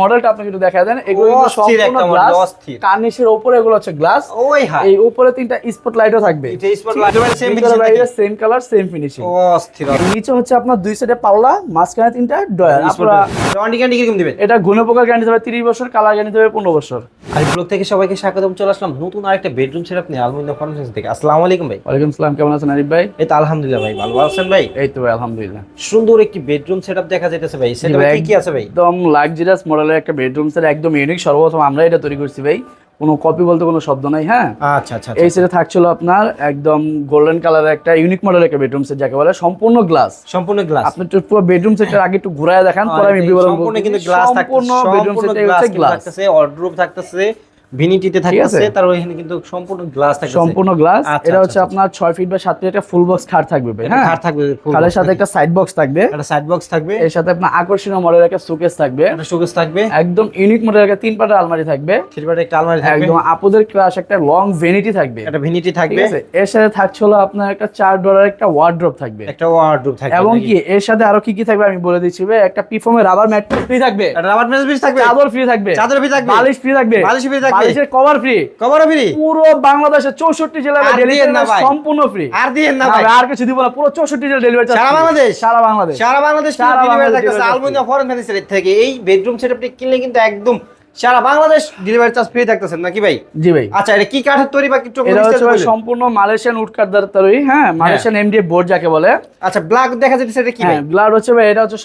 মডেলটা একটু দেখা দেন। এগুলো সম্পূর্ণ গ্লাস কার্নিশের উপরে এগুলো হচ্ছে গ্লাস ওই এই উপরে তিনটা স্পট লাইটও থাকবে। এটা নাকি? সেম কালার সেম ফিনিশিং অস্থির। নিচে হচ্ছে আপনার দুই সাইডে পাল্লা মাঝখানে তিনটা ডয়ার আপনারা ওয়ারেন্টি গ্যারান্টি কীরকম দিবেন? এটা গুণপোকার প্রকার গ্যারান্টি দেবে 30 বছর কালার গ্যারান্টি দেবে 15 বছর। আর ব্লগ থেকে সবাইকে স্বাগতম চলে আসলাম নতুন আরেকটা বেডরুম সেটআপ নিয়ে আলমিনা ফার্নিচার থেকে। আসসালামু আলাইকুম ভাই। ওয়ালাইকুম কেমন আছেন আরিফ ভাই? এই তো আলহামদুলিল্লাহ ভাই ভালো আছেন ভাই? এই তো ভাই আলহামদুলিল্লাহ। সুন্দর একটি বেডরুম সেটআপ দেখা যাইতেছে ভাই সেটা ভাই, কি কি আছে ভাই? একদম লাক্সারিয়াস মডেলের একটা বেডরুম সেট একদম ইউনিক সর্বপ্রথম আমরা এটা তৈরি করছি ভাই। কোনো কপি বলতে কোনো শব্দ নাই হ্যাঁ? আচ্ছা আচ্ছা এই সেটা থাকছিল আপনার একদম গোল্ডেন কালারের একটা ইউনিক মডেল একটা বেডরুম সেট যাকে বলে সম্পূর্ণ গ্লাস সম্পূর্ণ গ্লাস আপনি একটু পুরো বেডরুম সেটটা আগে একটু ঘুরায় দেখান পরে আমি বিবরণ সম্পূর্ণ কিন্তু গ্লাস সম্পূর্ণ বেডরুম সেটে হচ্ছে গ্লাস থাকতেছে ওয়ার্ডরোব থাকতেছে ভিনিটিতে থাকতেছে আছে? তার কিন্তু সম্পূর্ণ গ্লাস থাকতেছে। সম্পূর্ণ গ্লাস আচ্ছা, এটা আচ্ছা, হচ্ছে আপনার 6 ফিট বা 7 ফিট একটা ফুল বক্স খাট থাকবে হ্যাঁ? খাট থাকবে খাটের সাথে একটা সাইড বক্স থাকবে। একটা সাইড বক্স থাকবে। এর সাথে আপনার আকর্ষণীয় মডেলের একটা সুকেস থাকবে। একটা শোকেস থাকবে। একদম ইউনিক মডেলের একটা তিন পাটের আলমারি থাকবে। থ্রিবারে একটা আলমারি থাকবে। একদম আপুদের ক্লাস একটা লং ভেনিটি থাকবে। একটা ভিনিটি থাকবে। এর সাথে থাকছে হলো আপনার একটা চার ডলার একটা ওয়ার্ড্রপ থাকবে। একটা ওয়ার্ডরোব থাকবে। এবং কি এর সাথে আরও কি কি থাকবে আমি বলে দিচ্ছি একটা পিফর্মের রাবার ম্যাট ফ্রি থাকবে। একটা রাবার পিস থাকবে। চাদর ফ্রি থাকবে। চাদর free থাকবে? বালিশ ফ্রি থাকবে। বালিশ free থাকবে? বালিশের কভার ফ্রি কভার ফ্রি পুরো বাংলাদেশের চৌষট্টি জেলায় ডেলিভারি দিয়েন না ভাই। সম্পূর্ণ ফ্রি আর দিয়েন না ভাই। আর কিছু দিব না পুরো চৌষট্টি জেলা ডেলিভারি সারা বাংলাদেশ? সারা বাংলাদেশ। সারা বাংলাদেশ ডেলিভারি থাকতেছে delivery ফরেন ফার্নিচার থেকে। এই বেডরুম সেটআপটি কিনলে কিন্তু একদম সারা বাংলাদেশ ডেলিভারি চার্জ ফ্রি থাকতেছেন নাকি ভাই? জি ভাই। আচ্ছা এটা কি কাঠের তৈরি বা বলবেন? সম্পূর্ণ মালয়েশিয়ান উডকাট দ্বারা তৈরি হ্যাঁ? মালয়েশিয়ান এমডিএফ বোর্ড যাকে বলে। আচ্ছা ব্ল্যাক দেখা যাচ্ছে এটা কি ভাই? হ্যাঁ ব্লাড হচ্ছে ভাই এটা হচ্ছে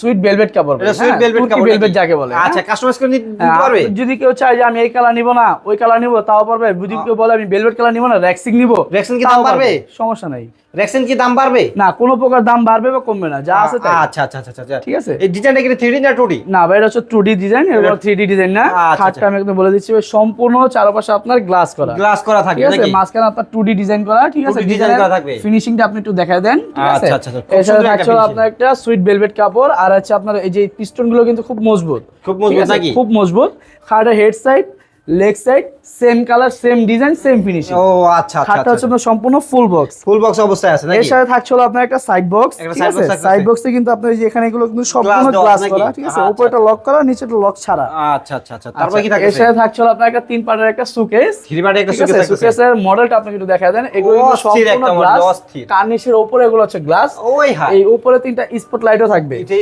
সুইট ভেলভেট কাপড় এটা সুইট ভেলভেট কাপড় ভেলভেট যাকে বলে আচ্ছা হ্যাঁ? কাস্টমাইজ করে নিতে হ্যাঁ, পারবে? যদি কেউ চায় যে আমি এই কালার নিব না ওই কালার নিব তাও পারবে। যদি কেউ বলে আমি ভেলভেট কালার নিব না র্যাক্সিং নিব Rexing কি দাম বাড়বে? সমস্যা নাই। রেক্সেন কি দাম বাড়বে? না কোনো প্রকার দাম বাড়বে বা কমবে না যা আছে তাই। আচ্ছা আচ্ছা আচ্ছা আচ্ছা ঠিক আছে? এই ডিজাইনটা কি 3D না 2D না ভাই এটা হচ্ছে টু ডি ডিজাইন এগুলো থ্রি ডি ডিজাইন না। আচ্ছা, খাটটা আমি একদম বলে দিচ্ছি ভাই সম্পূর্ণ চারপাশে আপনার গ্লাস করা। গ্লাস করা ঠিক থাকবে আছে মাঝখানে আপনার টু ডি ডিজাইন করা ঠিক আছে? 2D design করা থাকবে। ফিনিশিংটা আপনি একটু দেখায় দেন ঠিক আছে? আচ্ছা, আচ্ছা, আচ্ছা, একটা থাকছে আপনার একটা সুইট ভেলভেট কাপড় আর আছে আপনার এই যে পিস্টনগুলো কিন্তু খুব মজবুত। খুব মজবুত খুব মজবুত। খাটের head side leg side same colour same design same finishing ও আচ্ছা আচ্ছা খাটটা হচ্ছে আপনার সম্পূর্ণ ফুল বক্স ফুল বক্স অবস্থায় আছে এর সাথে থাকছে হলো আপনার একটা সাইড বক্স ঠিক আছে? সাইড বক্সে কিন্তু আপনার এই যে এখানে এগুলো কিন্তু সম্পূর্ণ গ্লাস করা ঠিক আছে? আচ্ছা, উপরেটা লক করা নিচেটা লক ছাড়া। আচ্ছা আচ্ছা আচ্ছা। তারপর কি আচ্ছা, থাকে এর সাথে থাকছে হলো আপনার একটা তিন পার্টের একটা সুকেস থ্রি একটা সুকেস সুকেসের মডেলটা আপনাকে একটু দেখা দেন। এগুলো কিন্তু সম্পূর্ণ গ্লাস কার্নিশের উপরে এগুলো হচ্ছে গ্লাস ওই হাই এই উপরে তিনটা স্পট লাইটও থাকবে। এটা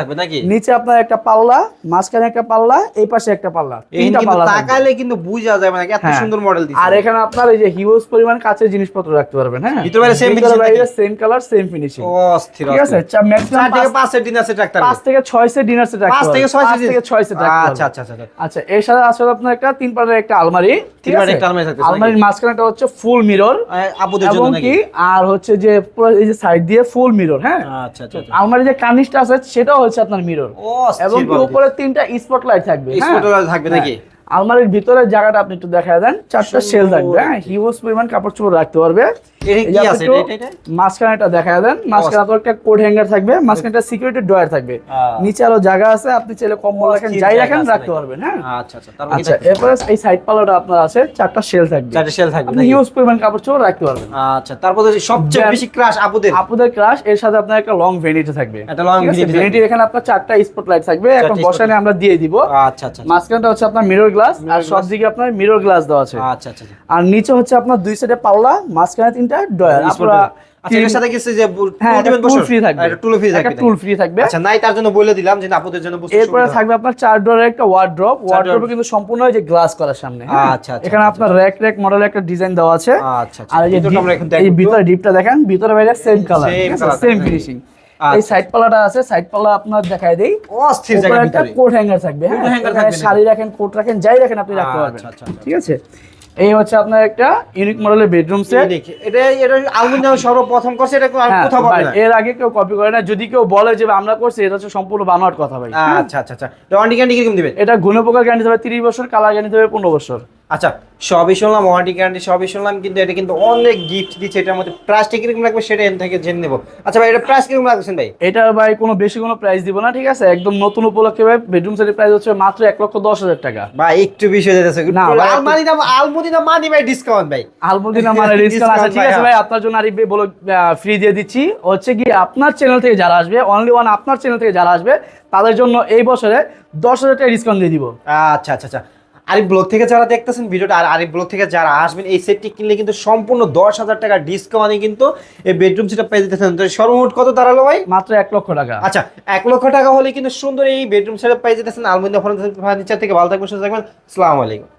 থাকবে নাকি? নিচে আপনার একটা পাল্লা মাঝখানে একটা পাল্লা এই পাশে একটা পাল্লা। তিনটা পাল্লা তাকালে কিন্তু বুঝা যায় মানে এত হ্যাঁ। সুন্দর মডেল দিছে। আর এখানে আপনার এই যে হিউজ পরিমাণ কাঁচের জিনিসপত্র রাখতে পারবেন হ্যাঁ? ভিতরে বাইরে same finishing নাকি? সেম কালার সেম ফিনিশিং ও অস্থির ঠিক আছে? অস্থির। ম্যাক্সিমাম চার থেকে পাঁচ সেট দিন আছে ট্রাক্টর পাঁচ থেকে ছয় সেট ডিনার সেট রাখতে পাঁচ থেকে ছয় পাঁচ set থেকে ছয় সেট রাখতে আচ্ছা আচ্ছা আচ্ছা আচ্ছা। আচ্ছা এর সাথে আসলে আপনার একটা তিন পাটের একটা আলমারি তিন পাটের একটা আলমারি থাকতেছে নাকি? আলমারির মাঝখানেটা হচ্ছে ফুল মিরর আপুদের জন্য নাকি? আর হচ্ছে যে পুরো এই যে সাইড দিয়ে ফুল মিরর হ্যাঁ? আচ্ছা আচ্ছা আচ্ছা। আলমারির যে কার্নিশটা আছে সেটাও হচ্ছে আপনার মিরর এবং উপরে তিনটা স্পট লাইট থাকবে হ্যাঁ? স্পটলাইট থাকবে নাকি? আলমারির ভিতরের জায়গাটা আপনি একটু দেখা দেন। চারটা সেল থাকবে হ্যাঁ? হিউজ পরিমাণ কাপড় চোপড় রাখতে পারবে। এটা মাঝখানে একটা দেখা দেন। মাঝখানে তো একটা কোড হ্যাঙ্গার থাকবে মাঝখানে একটা সিকিউরিটি ডয়ার থাকবে। নিচে আরও জায়গা আছে আপনি চাইলে কম্বল রাখেন যাই রাখেন রাখতে পারবেন হ্যাঁ? আচ্ছা আচ্ছা আচ্ছা? এরপরে এই সাইড পাল্লাটা আপনার আছে চারটা সেল থাকবে। চারটে শেল থাকবে আপনি হিউজ পরিমাণ কাপড় চোপড় রাখতে পারবেন। আচ্ছা তারপর সবচেয়ে বেশি ক্রাশ আপুদের? আপুদের ক্রাশ এর সাথে আপনার একটা লং ভেনিটি থাকবে। একটা থাকবে। ভেনিটির এখানে আপনার চারটা স্পট লাইট থাকবে এখন বসানে আমরা দিয়ে দিব। আচ্ছা আচ্ছা আচ্ছা। মাঝখানটা হচ্ছে আপনার মিরর গ্লাস আর সব দিকে আপনার মিরর গ্লাস দেওয়া আছে। আচ্ছা আচ্ছা আচ্ছা। আর নিচে হচ্ছে আপনার দুই সাইডে পাল্লা মাঝখানে তিনটা ডয়ার আপনারা আচ্ছা সাথে কিছু যে হ্যাঁ টুল দিবেন টুল বসো ফ্রি থাকবে। টুল ফ্রি থাকবে টুল ফ্রি থাকবে। আচ্ছা নাই তার জন্য বলে দিলাম যে আপুদের জন্য এরপরে থাকবে আপনার চার ডোরের একটা ওয়ার্ড্রপ ওয়ার্ড্রপে কিন্তু সম্পূর্ণ যে গ্লাস করার সামনে হ্যাঁ? আচ্ছা, এখানে আপনার র্যাক র্যাক মডেলের একটা ডিজাইন দেওয়া আছে। আচ্ছা আর এই যে আমরা এখন ডিপ- এই ভিতরে ডিপটা দেখেন ভিতরে বাইরে সেম কালার সেম ফিনিশিং এই আচ্ছা। সাইড পাল্লাটা আছে সাইড পাল্লা আপনার দেখায় দেই। অস্থির জায়গা একটা ভিতরে। কোট হ্যাঙ্গার থাকবে হ্যাঁ? Coat hanger থাকবে শাড়ি রাখেন কোট রাখেন যাই রাখেন আপনি রাখতে আচ্ছা, পারবেন। আচ্ছা, আচ্ছা। ঠিক আছে? এই হচ্ছে আপনার একটা ইউনিক মডেলের বেডরুম সেট এই দেখি, এটা এটা আলমুন যেমন সর্বপ্রথম করছে এটা আর হ্যাঁ, কোথাও পাবে না। এর আগে কেউ কপি করে না যদি কেউ বলে যে আমরা করছি এটা হচ্ছে সম্পূর্ণ বানোয়াট কথা ভাই। আচ্ছা আচ্ছা আচ্ছা। ওয়ারেন্টি গ্যারান্টি কীরকম দিবেন? এটা গুণ প্রকার গ্যারান্টি দেবে 30 বছর কালার গ্যারান্টি দেবে 15 বছর। আচ্ছা সবই শুনলাম ওয়ারেন্টি গ্যারান্টি সবই শুনলাম কিন্তু এটা কিন্তু অনেক গিফট দিচ্ছে এটার মধ্যে প্রাইসটা কীরকম লাগবে সেটা এখান থেকে জেনে নেব। আচ্ছা ভাই এটা প্রাইস কীরকম লাগছেন ভাই? এটার ভাই কোনো বেশি কোনো প্রাইস দিব না ঠিক আছে? একদম নতুন উপলক্ষে ভাই বেডরুম সেটের প্রাইস হচ্ছে মাত্র এক লক্ষ দশ হাজার টাকা। ভাই একটু বেশি হয়ে যাচ্ছে না, ভাই, আলমারি দাম আলমুদি দাম মানি ভাই ডিসকাউন্ট ভাই। আলমদিনা মানে ডিসকাউন্ট আছে। ঠিক আছে ভাই, ভাই আপনার জন্য আরিফ বলো ফ্রি দিয়ে দিচ্ছি। হচ্ছে কি আপনার চ্যানেল থেকে যারা আসবে অনলি ওয়ান আপনার চ্যানেল থেকে যারা আসবে তাদের জন্য এই বছরে দশ হাজার টাকা ডিসকাউন্ট দিয়ে দিব। আচ্ছা আচ্ছা আচ্ছা। আরিফ ব্লগ থেকে যারা দেখতেছেন ভিডিওটা আর আরিফ ব্লগ থেকে যারা আসবেন এই সেটটি কিনলে কিন্তু সম্পূর্ণ দশ হাজার টাকা ডিসকাউন্টে কিন্তু এই বেডরুম সেটা পেয়ে যেতেছেন। তো সর্বমোট কত দাঁড়াল ভাই? মাত্র এক লক্ষ টাকা। আচ্ছা এক লক্ষ টাকা হলে কিন্তু সুন্দর এই বেডরুম সেটা পেয়ে যেতেছেন। আলমিন্দা ফার্নিচার থেকে ভালো থাকবেন সুস্থ থাকবেন। আসসালামু আলাইকুম।